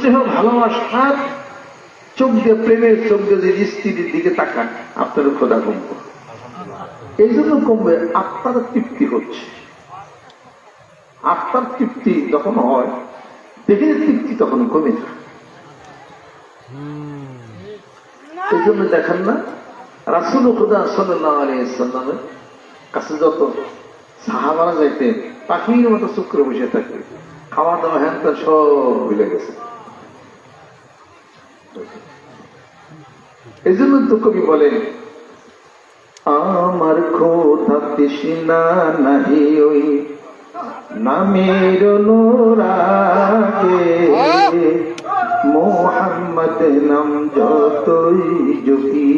স্নেহ ভালোবাসার চোখ দিয়ে প্রেমের, চোখ দিয়ে যদি স্ত্রীর দিকে তাকান আপনার খোদা কমবে। এই জন্য কমবে, আত্মার তৃপ্তি হচ্ছে। আত্মার তৃপ্তি যখন হয়, দেহের তৃপ্তি তখন কমে যায়। এই জন্য দেখেন না, রাসুল খুদা সাল্লামের কাছে যত সাহাবারা যাইতেন, পাখির মতো শুক্র বসে থাকে খাওয়া দাওয়া হ্যান সব ভুলে গেছে এই জন্য তো কবি বলেন, আমার খোদা তৃষ্ণা নাহি ওই নামের নোরাগে মোহাম্মদ নাম যতই যোগী,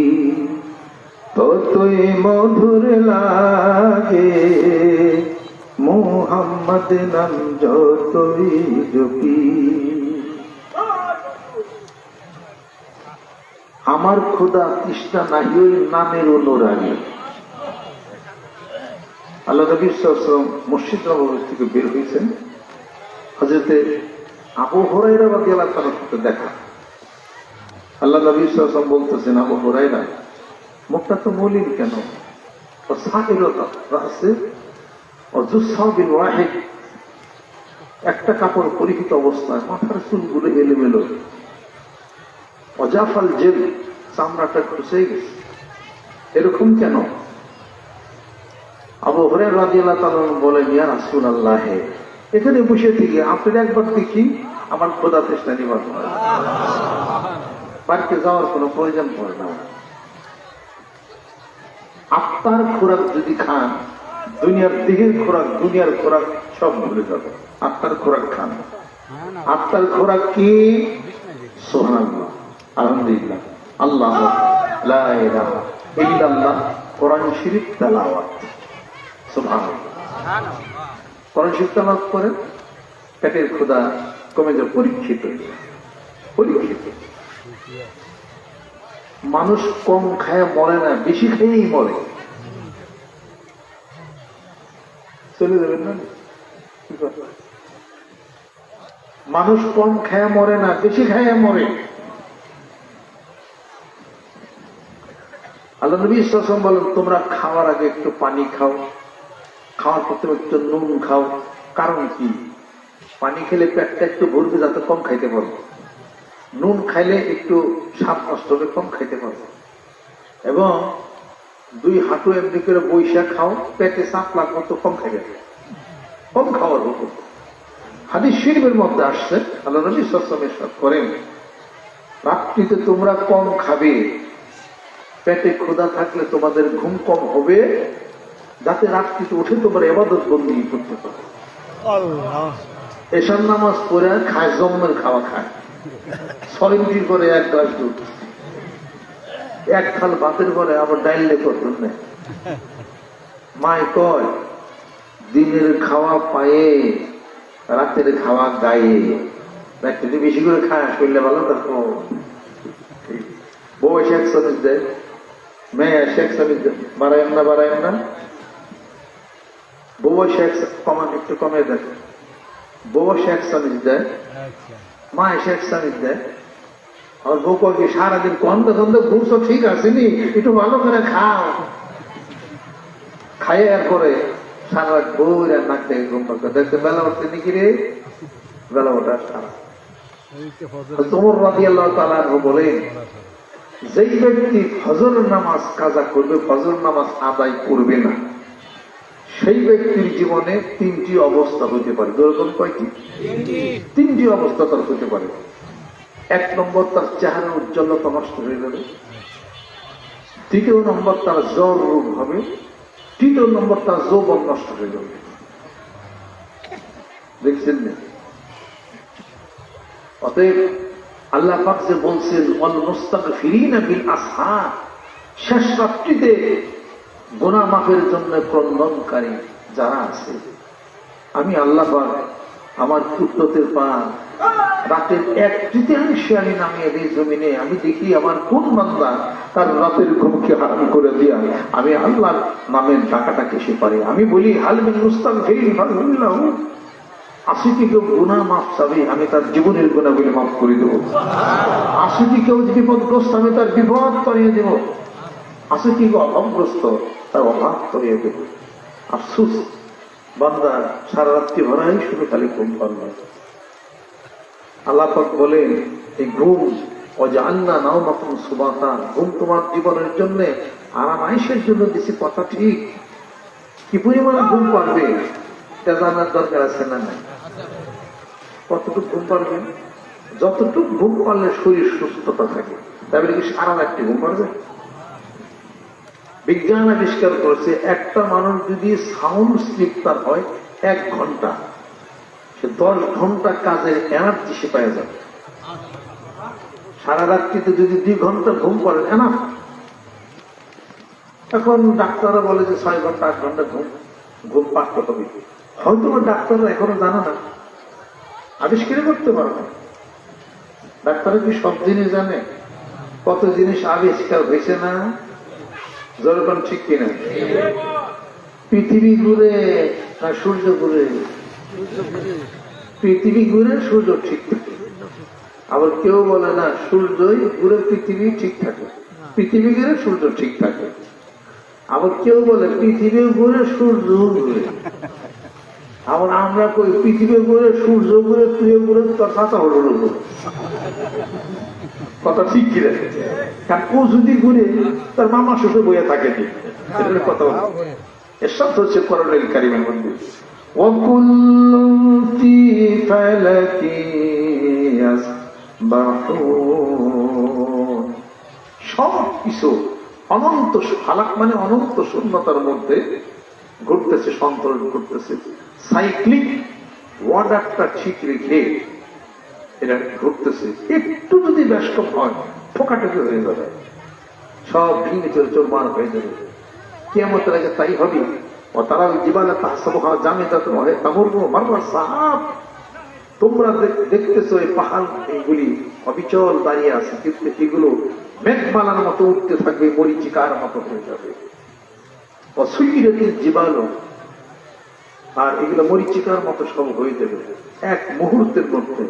ততই মধুর লাগে। মোহাম্মদ নাম যতই যোগী। আমার খোদা তৃষ্ণা নাহি ওই নামের অনুরাগী। আল্লাহ নবী সাল্লাম মসজিদ নবী থেকে বের হয়েছেন। হজরতে আবু বা গেলা তার সাথে দেখা। আল্লাহ নবী সাল্লাম বলতেছেন, আবু হরাইরা মুখটা তো মলিন কেন? একটা কাপড় পরিহিত অবস্থায় মাথার চুলগুলো এলোমেলো। অজাফাল জেল, চামড়াটা খুশে গেছে। এরকম কেন? আবু হরে রাজিয়াল্লাহ তালন বলেন, ইয়া রাসুল আল্লাহ এখানে বসে থেকে আপনার একবার দেখি আমার খোদা চেষ্টা নিবারণ হয়। পার্কে যাওয়ার কোনো প্রয়োজন পড়ে না। আত্মার খোরাক যদি খান, দুনিয়ার দিকের খোরাক, দুনিয়ার খোরাক সব ভুলে যাবে। আত্মার খোরাক খান। আত্মার খোরাক কি? সোহান আলহামদুলিল্লাহ। আল্লাহ কোরআন কোরআন করেন, পেটের ক্ষুধা কমে পরীক্ষিত। পরীক্ষিত। মানুষ কম খায়, মরে না, বেশি খেয়েই মরে। চলে যাবেন না? মানুষ কম খায়, মরে না, বেশি খায় মরে। আল্লাহ নবী ইসলাম বলেন, তোমরা খাওয়ার আগে একটু পানি খাও। খাওয়ার পর তুমি একটু নুন খাও। কারণ কি? পানি খেলে পেটটা একটু ভরবে, যাতে কম খাইতে পারব নুন খাইলে একটু সাপ নষ্ট হবে, কম খাইতে পারব এবং দুই হাঁটু এমনি করে বৈশা খাও, পেটে সাপ লাগবো তো কম খাইবে। কম খাওয়ার হুকুম হাদিস শিল্পের মধ্যে আসছে, আল্লাহ নবী সসমের করেন, রাত্রিতে তোমরা কম খাবে। পেটে ক্ষুধা থাকলে তোমাদের ঘুম কম হবে যাতে রাত্রিতে উঠে তোমরা এবাদত বন্দি করতে পারো। এসব নামাজ পড়ে খায় জম্মের খাওয়া খায়। সরিন্দি করে এক গ্লাস দুধ। এক খাল ভাতের পরে আবার ডাইলে করতেন না। মায় কয় দিনের খাওয়া পায়ে রাতের খাওয়া গায়ে। একটু বেশি করে খায় শরীরে ভালো থাকো। বউ এসে এক দেয়। মেয়ে এক চামিচ দেয় না বাড়াইম না? বউ এক কমান একটু কমে বউ এক দেয় মা এসে এক দেয়। আর বউ কি সারাদিন ঘুরছো ঠিক আছে নি? একটু ভালো করে খাও। খাইয়ে আর করে সারা রাত বউ আর নাক থেকে ঘুম পাচ্ছে দেখতে বেলা উঠছে নাকি রে? বেলা ওঠা সারা। তোমার রাজি আল্লাহ তালা বলেন যেই ব্যক্তি ফজর নামাজ কাজা করবে ফজর নামাজ আদায় করবে না সেই ব্যক্তির জীবনে তিনটি অবস্থা হতে পারে। যেরকম কয়টি? তিনটি অবস্থা তার হতে পারে। এক নম্বর তার চেহারা উজ্জ্বলতা নষ্ট হয়ে যাবে। দ্বিতীয় নম্বর তার জ্বর রোগ হবে। তৃতীয় নম্বর তার যৌবন নষ্ট হয়ে যাবে। দেখছেন না? অতএব আল্লাহ পাক যে বলছেন অল মুস্তাক ফিরিনা বিল আসহা শেষ রাত্রিতে গোনা মাফের জন্য ক্রন্দনকারী যারা আছে, আমি আল্লাহ পাক আমার কুত্ততের পা রাতের এক তৃতীয়াংশে আমি নামিয়ে দিই জমিনে। আমি দেখি আমার কোন বান্দা তার রাতের ঘুমকে হারাম করে দিয়া। আমি আল্লাহর নামের ডাকাটাকে সে পারে। আমি বলি হালমিন মুস্তাক ফিরিন ফালহুল্লাহ আশি কি কেউ গুণা মাফ চাবি, আমি তার জীবনের গুণাগুলি মাফ করে দেবো। আশি কি কেউ বিপদগ্রস্ত আমি তার বিপদ করিয়ে দেব। আশি কি কেউ অভাবগ্রস্ত, তার অভাব করিয়ে দেব। আফসুস, বান্দা সারা রাত্রি ভরাই শুধু খালি ঘুম পারবে আল্লাপাক বলেন, এই ঘুম আন্না নাও মাকুম সুবাতা, ঘুম তোমার জীবনের জন্য আরাম আয়েসের জন্য দিছি কথা ঠিক। কি পরিমাণে ঘুম পারবে এটা জানার দরকার আছে না নাই? কতটুকু ঘুম পারবে? যতটুকু ঘুম পারলে শরীর সুস্থতা থাকে। তাহলে কি সারা রাত্রি ঘুম পারবে? বিজ্ঞান আবিষ্কার করেছে, একটা মানুষ যদি সাউন্ড স্লিপ তার হয়, এক ঘণ্টা। সে দশ ঘণ্টা কাজের এনার্জি সে পাওয়া যাবে। সারা রাত্রিতে যদি দুই ঘণ্টা ঘুম পড়ে এনা এখন ডাক্তাররা বলে যে ছয় ঘণ্টা, আট ঘণ্টা ঘুম ঘুম পাঁচটা হবে হয়তো ডাক্তাররা এখনও জানে না। আবিষ্কারই করতে পারে না ডাক্তাররা কি সব জিনিস জানে? কত জিনিস আবিষ্কার হয়েছে না? জলপান ঠিক কিনা? পৃথিবী ঘুরে না সূর্য ঘুরে? পৃথিবী ঘুরে সূর্য ঠিক থাকে। আবার কেউ বলে না, সূর্যই ঘুরে পৃথিবী ঠিক থাকে। পৃথিবী ঘুরে সূর্য ঠিক থাকে। আবার কেউ বলে, পৃথিবী ঘুরে সূর্য ঘুরে। আবার আমরা কই পৃথিবী ঘুরে সূর্য ঘুরে তুই ঘুরে তোর কথা হলো ঘুরে কথা ঠিক কি রে কারণ ও যদি ঘুরে তার মামা শ্বশুর বইয়ে থাকে নি এটা হলো কথা হলো। এর শব্দ হচ্ছে করণের কারিমের মধ্যে وكل في فلك يسبحون সব কিছু অনন্ত ফালাক মানে অনন্ত শূন্যতার মধ্যে ঘুরতেছে সন্তরণ করতেছে সাইক্লিক ওয়ার্ডারটা ঠিক রেখে এটা ঘুরতেছে। একটু যদি ব্যস্ত হয় ফোকাটুকি হয়ে যাবে। সব ভেঙে চলে চোরমার হয়ে যাবে। কেমতের আগে তাই হবে। ও তারা জীবনে তাহসাব হওয়া জামে তাতে হয় তামর মারবার সাহাব। তোমরা দেখ- দেখতেছো এই পাহাড় এইগুলি অবিচল দাঁড়িয়ে আছে। কিন্তু এগুলো মেঘমালার মতো উঠতে থাকবে, মরিচিকার মতো হয়ে যাবে। অসুইরেতির জীবাণু আর এগুলো মরিচিকার মতো সব হয়ে যাবে। এক মুহূর্তের মধ্যে।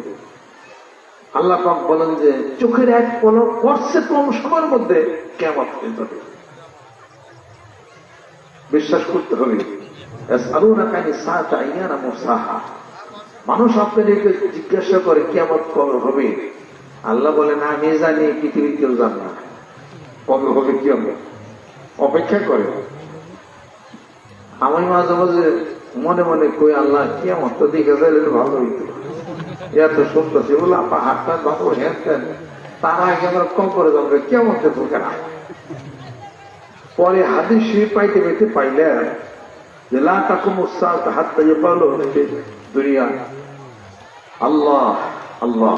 আল্লাহ পাক বলেন যে, চোখের এক পলক করছে কম সময়ের মধ্যে কেমন হয়ে যাবে। বিশ্বাস করতে হবে। মানুষ আপনাদেরকে জিজ্ঞাসা করে কেমন কবে হবে। আল্লাহ বলেন, আমি জানি পৃথিবী কেউ জান না। কবে হবে কি হবে অপেক্ষা করে। আমি মাঝে মাঝে মনে মনে কই, আল্লাহ কেমন তো দেখে যাইলে ভালো হইতো এত সুন্দর সেগুলো পাহাড়টা ভালো হ্যাঁ তার আগে আমরা কম করে যাব কেমন তো কেনা পরে হাদিস শরীফ পাইতে পাইতে পাইলে যে, লা তাকুম উসাত হাত্তা ইয়াকালু ফি দুনিয়া। আল্লাহ আল্লাহ।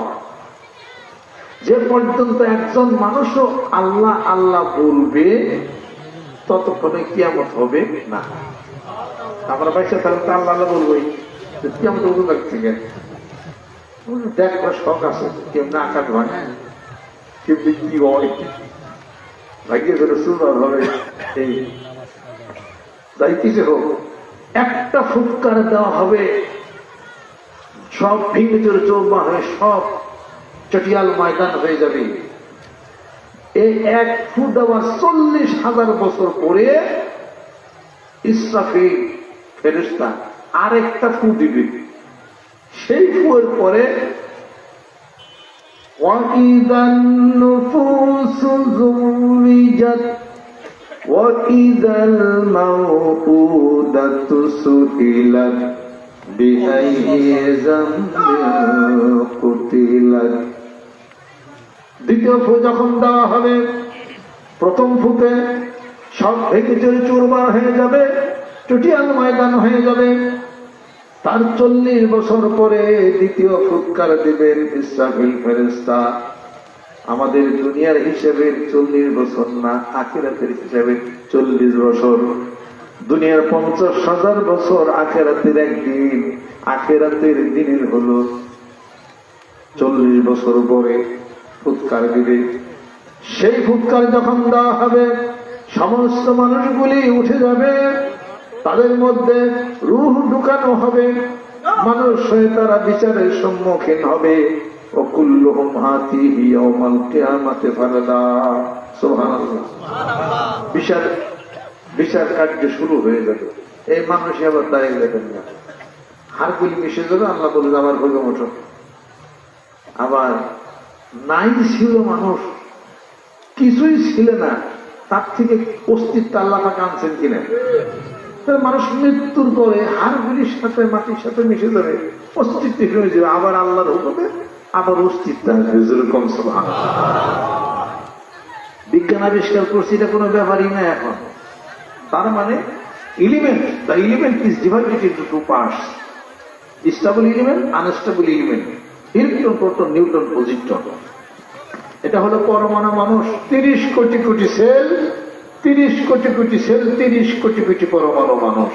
যে পর্যন্ত একজন মানুষও আল্লাহ আল্লাহ বলবে, ততক্ষণে কিয়ামত হবে না। আমরা পয়সা তাহলে তো আল্লাহ আল্লাহ বলবোই তো কিয়ামত বলব কাছ থেকে দেখবার শখ আছে হয়। সুন্দর হবে এই হোক, একটা ফুৎকার দেওয়া হবে। সব ভেঙে চলে চৌমা হয়ে সব চটিয়াল ময়দান হয়ে যাবে। এই এক ফুট আবার চল্লিশ হাজার বছর পরে ইসরাফি ফেরিস্তা আরেকটা ফু দিবে সেই ফুয়ের পরে وإذا النفوس زوجت وإذا الموءودة سئلت بأي ذنب قتلت দ্বিতীয় ফু যখন দেওয়া হবে প্রথম ফুতে সব ভেঙে চলে চুরমার হয়ে যাবে, চটিয়াল ময়দান হয়ে যাবে। তার চল্লিশ বছর পরে দ্বিতীয় ফুৎকার দিবেন ইসরাফিল ফেরেস্তা আমাদের দুনিয়ার হিসেবে চল্লিশ বছর না, আখেরাতের হিসেবে চল্লিশ বছর। দুনিয়ার পঞ্চাশ হাজার বছর আখেরাতের একদিন, আখেরাতের দিনের হলো। চল্লিশ বছর পরে ফুৎকার দিবে। সেই ফুৎকার যখন দেওয়া হবে সমস্ত মানুষগুলি উঠে যাবে। তাদের মধ্যে রুহ ঢুকানো হবে। মানুষ হয়ে তারা বিচারের সম্মুখীন হবে। কার্য শুরু হয়ে যাবে। এই আবার না। মিশে যাবে, আল্লাহ আমার আবার নাই ছিল মানুষ। কিছুই ছিল না। তার থেকে অস্তিত্ব আল্লাহ পাক আনছেন কিনা? মানুষ মৃত্যুর পরে হাড়গুলির সাথে মাটির সাথে মিশে যাবে অস্তিত্ব হয়ে যাবে। আবার আল্লাহর হুকুমে আবার অস্তিত্ব আসবে যেরকম বিজ্ঞান আবিষ্কার করছি এটা কোনো ব্যাপারই না এখন। তার মানে element the element is divided into two parts stable element unstable element electron proton newton positron এটা হলো পরমাণু মানুষ তিরিশ কোটি কোটি সেল তিরিশ কোটি কোটি সেল তিরিশ কোটি কোটি পরমাণু মানুষ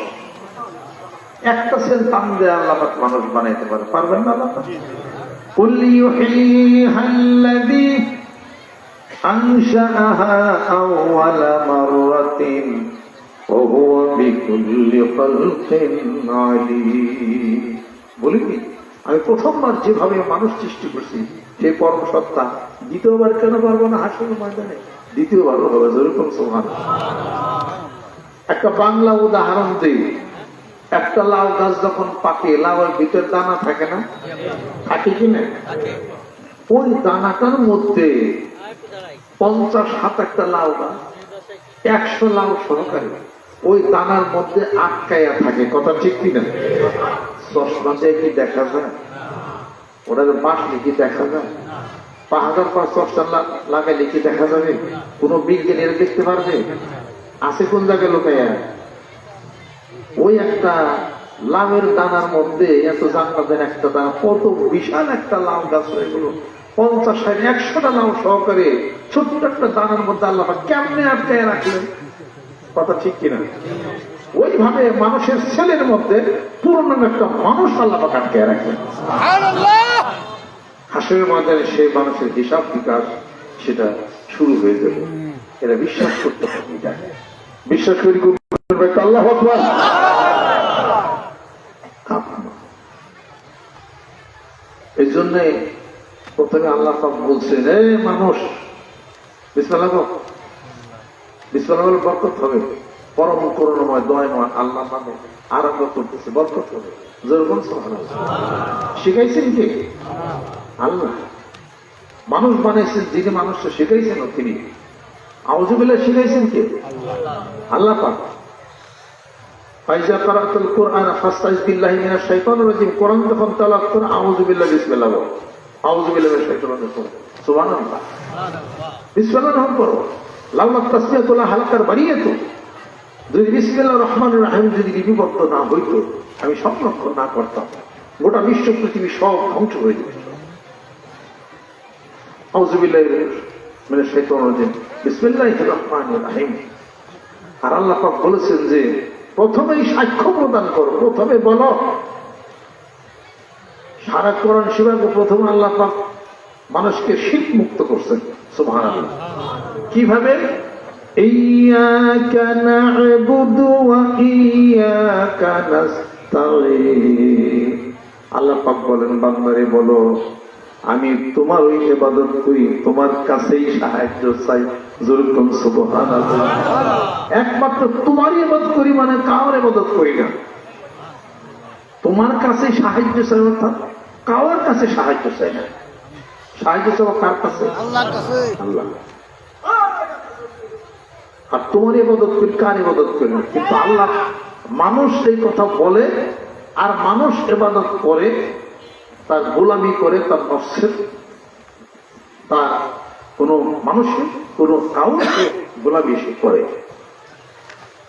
একটা সেল টান দিয়ে আল্লাহ পাক মানুষ বানাইতে পারে পারবেন না আল্লাহ পাক? قل يحييها الذي أنشأها أول مرة وهو بكل خلق عليم বলি কি আমি প্রথমবার যেভাবে মানুষ সৃষ্টি করছি সেই পরম সত্তা দ্বিতীয়বার কেন পারব না হাসির ময়দানে? দ্বিতীয়বারও হবে যেরকম সোহান। একটা বাংলা উদাহরণ দিই। একটা লাউ গাছ যখন পাকে লাউয়ের ভিতর দানা থাকে না? থাকে কি না? ওই দানাটার মধ্যে পঞ্চাশ হাত একটা লাউ গাছ একশো লাউ সহকারে ওই দানার মধ্যে আটকাইয়া থাকে। কথা ঠিক কিনা? দিয়ে কি দেখা যায়? ওরা কি দেখা যায়। পাহাড়ের পর চশমা লা- লাগাইলে কি দেখা যাবে। কোন বিজ্ঞানী এরা দেখতে পারবে? আছে কোন জায়গায় ওই একটা লাভের দানার মধ্যে এত জান্নাতের একটা দানা, কত বিশাল একটা লাউ গাছ হয়ে গেল। পঞ্চাশ ষাট, একশোটা লাউ সহকারে ছোট্ট একটা দানার মধ্যে আল্লাহ কেমনে আটকায় রাখলেন? কথা ঠিক কিনা? ওইভাবে মানুষের ছেলের মধ্যে পুরনো একটা মানুষ আল্লাহ পাক আটকায় রাখলেন হাসের ময়দানে সেই মানুষের হিসাব বিকাশ সেটা শুরু হয়ে যাবে। এরা বিশ্বাস করতে এটা। বিশ্বাস করি আল্লাহ এই জন্যে প্রথমে আল্লাহ বলছেন এ মানুষ বিসমিল্লাহ বল। বিসমিল্লাহ বলে বরকত হবে। পরম করুণময়, দয়ময় আল্লাহ নামে আরম্ভ করতেছে, বরকত হবে। যেরকম। শিখাইছেন কে? আল্লাহ। মানুষ বানাইছেন, যিনি মানুষকে শিখাইছেন তিনি। আউজুবিল্লাহ শিখাইছেন কে? আল্লাহ পাক। ফাইজা কারাতুল কোরআন ফাস্তাইজ বিল্লাহি মিনাশ শাইতানির রাজিম। কোরআন যখন তেলাওয়াত করে আউযু বিল্লাহি বিসমিল্লাহ বল। আউযু বিল্লাহি মিনাশ শাইতানির রাজিম সুবহানাল্লাহ। বিসমিল্লাহ নাম করো লাউলা হালকার বাড়িয়ে তো। যদি বিসমিল্লাহ রহমান রাহিম যদি লিপিবদ্ধ না হইতো, আমি সংরক্ষণ না করতাম। গোটা বিশ্ব পৃথিবী সব ধ্বংস হয়ে যেত। বিল্লাহি মিনাশ শাইতানির রাজিম। বিসমিল্লাহির রহমানির রহিম। আর আল্লাহ বলেছেন যে, প্রথমেই সাক্ষ্য প্রদান করো, প্রথমে বলো। সারা কোরআন শিবাকে প্রথমে আল্লাহ মানুষকে শীত মুক্ত করছেন সুবহান কীভাবে? إياك نعبد وإياك نستعين আল্লাহ পাক বলেন বান্দারে বলো আমি তোমার ওই ইবাদত করি তোমার কাছেই সাহায্য চাই যেরকম সুবহানাল্লাহ একমাত্র তোমারই ইবাদত করি মানে কাউর ইবাদত করি না তোমার কাছে সাহায্য চাই অর্থাৎ কাউর কাছে সাহায্য চাই না সাহায্য চাও কার কাছে আল্লাহর কাছে আল্লাহ আর তোমার ইবাদত করি কার ইবাদত করি কিন্তু আল্লাহ মানুষ এই কথা বলে, আর মানুষ ইবাদত করে, তার গোলামি করে, তার নফসের, তার কোন মানুষের, কোন কাউকে গোলামি সে করে।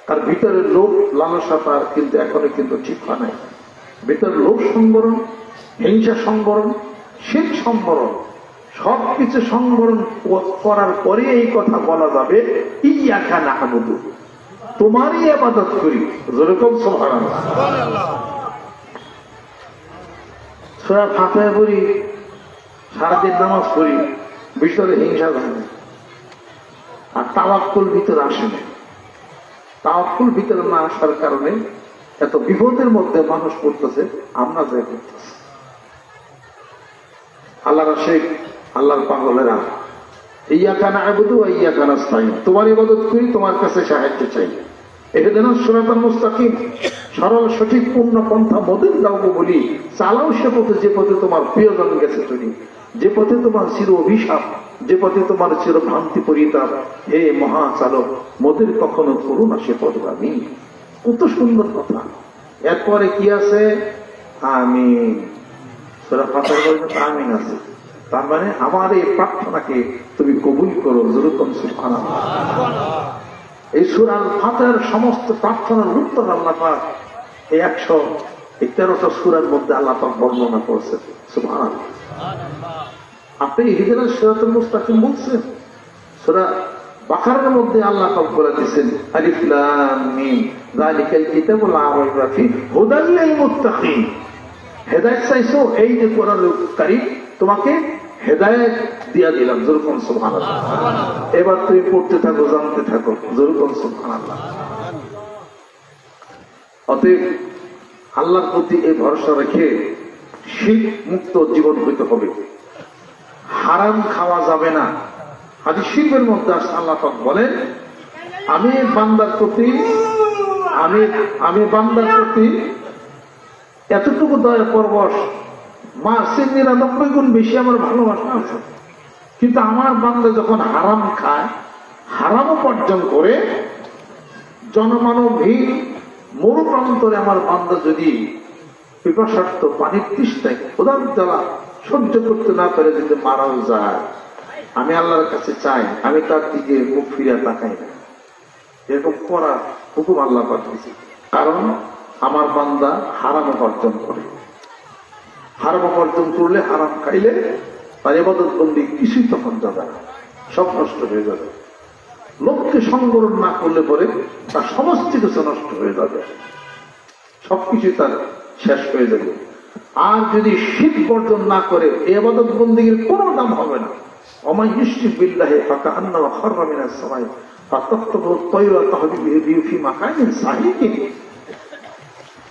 তার ভিতরের লোভ, লালসা তার কিন্তু এখনও কিন্তু ঠিক হয় নাই। ভিতরের লোভ সংবরণ, হিংসা সংবরণ শীত সংবরণ সবকিছু সংবরণ করার পরে এই কথা বলা যাবে হামুদু তোমারই আবাদত করি। যেরকম পড়ি, সারাদিন নামাজ পড়ি ভিতরে হিংসা ভাঙে আর তাওয়াক্কুল ভিতরে আসে না। তাওয়াক্কুল ভিতরে না আসার কারণে এত বিপদের মধ্যে মানুষ পড়তেছে, আমরা যে করতেছি আল্লাহ শেখ আল্লাহর পাগলেরা ইয়া কানা আবুদু ইয়া কানা স্থায়ী তোমার ইবাদত করি, তোমার কাছে সাহায্য চাই। এটা যেন সনাতন মুস্তাকিম, সরল, সঠিক, পূর্ণ পন্থা মদিন দাও বলি, চালাও সে পথে, যে পথে তোমার প্রিয়জন গেছে তুমি যে পথে তোমার চির অভিশাপ, যে পথে তোমার চির ভ্রান্তি পরিতাপ। হে মহা চালক মোদের কখনো করুন না সে আমি কত সুন্দর কথা। এরপরে কি আছে? আমি সুরা ফাতার বলতে আমিন আছে। তার মানে আমার এই প্রার্থনাকে তুমি কবুল করো যেরকম এই সুরাল ফাতের সমস্ত প্রার্থনার উত্তর আল্লাহ এই একশো এই তেরোটা সুরার মধ্যে আল্লাহ পাক বর্ণনা করছে সুবহান আপনি হিজরা সুরাতুল মুস্তাকিম বলছেন? সুরা বাকারের মধ্যে আল্লাহ পাক বলে দিয়েছেন, আলিফ লাম মিম, যালিকাল কিতাবুল লা রাইবা ফি হুদাল লিল মুত্তাকিন। হেদায়েত চাইছো, এই যে কোরআন কারীম তোমাকে হেদায়েত দিয়া দিলাম যেরকম সুবহানাল্লাহ। এবার তুমি পড়তে থাকো জানতে থাকো যেরকম সুবহানাল্লাহ। অতএব আল্লাহর প্রতি এই ভরসা রেখে শীত মুক্ত জীবন হইতে হবে। হারাম খাওয়া যাবে না। আদি শিল্পের মধ্যে আসে আল্লাহ বলেন আমি বান্দার প্রতি আমি আমি বান্দার প্রতি এতটুকু দয়া পরবশ মাসের নিরানব্বই গুণ বেশি আমার ভালোবাসা আছে। কিন্তু আমার বান্দা যখন হারাম খায় হারাম উপার্জন করে, জনমানবহীন মরু প্রান্তরে আমার বান্দা যদি পিপাসার্থ পানির তৃষ্ণায় প্রধান জ্বালা সহ্য করতে না পারে, যদি মারাও যায়, আমি আল্লাহর কাছে চাই, আমি তার দিকে মুখ ফিরে তাকাই না। এরকম করা হুকুম আল্লাহ পাঠিয়েছি কারণ আমার বান্দা হারাম উপার্জন করে। হারাম উপার্জন করলে হারাম খাইলে তার এবাদত বন্দি কিছুই তখন যাবে না। সব নষ্ট হয়ে যাবে। লোককে সংবরণ না করলে পরে তার সমস্ত কিছু নষ্ট হয়ে যাবে। সবকিছু তার শেষ হয়ে যাবে। আর যদি শীত বর্জন না করে এবাদত বন্দীর কোনো দাম হবে না। খরমিনার সময় তৈরা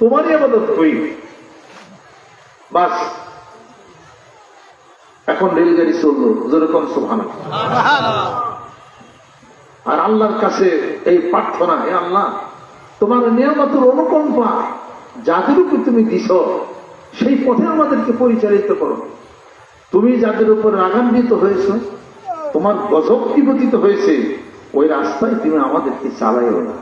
তোমারই আবাদত করি বাস। এখন রেলগাড়ি চলল, যেরকম সুভানা আর আল্লাহর কাছে এই প্রার্থনা, হে আল্লাহ, তোমার নিয়ামতের অনুকম্পা যাদের উপর তুমি দিছ, সেই পথে আমাদেরকে পরিচালিত করো। তুমি যাদের উপর রাগান্বিত হয়েছ, তোমার গজব বিপতিত হয়েছে, ওই রাস্তায় তুমি আমাদেরকে চালাইও না।